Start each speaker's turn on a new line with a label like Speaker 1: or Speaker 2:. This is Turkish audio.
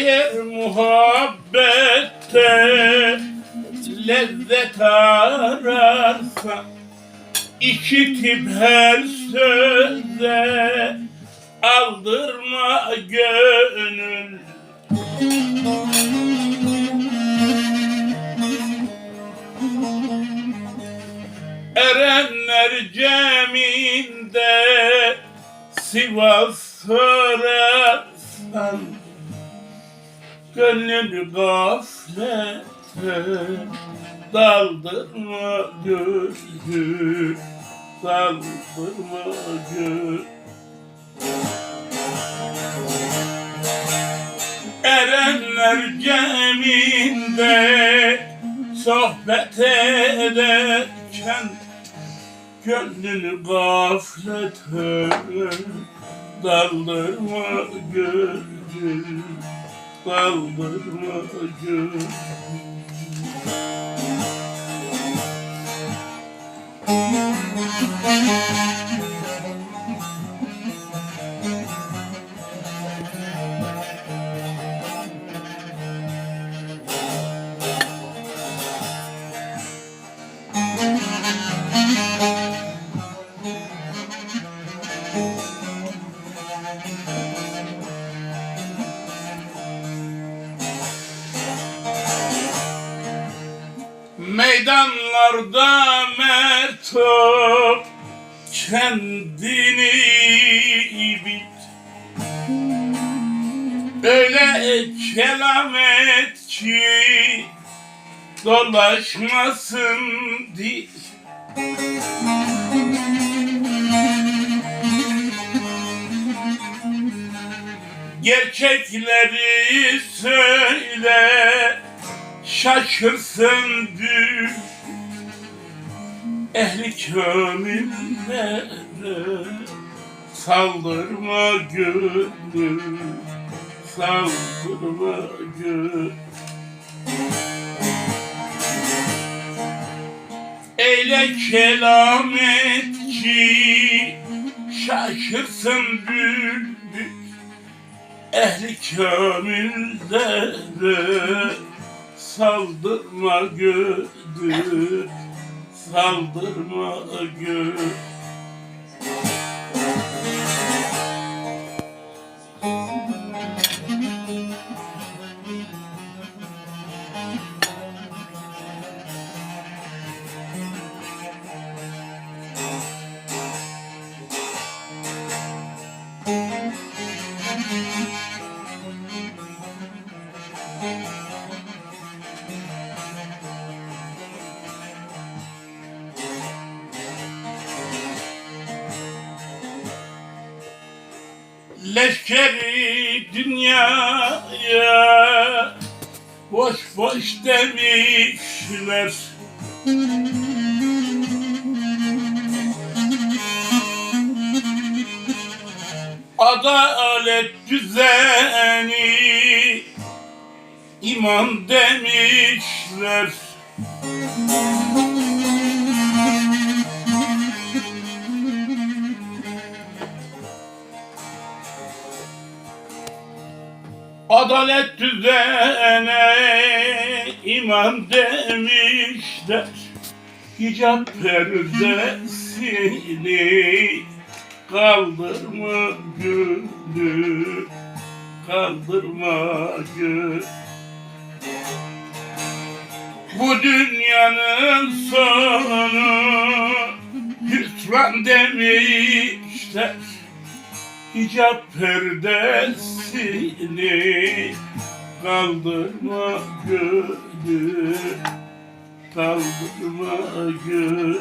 Speaker 1: Eğer muhabbette lezzet ararsan işitip her söze aldırma gönül. Erenler ceminde Sivas sorarsan Gönlünü gaflete Daldırma gözü Daldırma gözü Erenler ceminde Sohbet ederken Gönlünü gaflete Daldırma gözü Daldırma gözü Meydanlarda mert ol Kendini bit Öyle kelam et ki Dolaşmasın dil Gerçekleri söyle Şaşırsın düş Ehli kömürlere Saldırma gönlüm Saldırma gönlüm Eyle kelam et ki Şaşırsın bülbül. Ehli kömürlere Saldırma gödür Saldırma gödür Leşkeri dünyaya. Boş boş demişler. Adalet düzeni iman demişler Adalet düzene iman demişler. Hicap perdesini kaldırma gönlü Kaldırma gönlü. Bu dünyanın sonu hüsran demişler Hicap perdesini kaldırma gönlü Kaldırma gönlü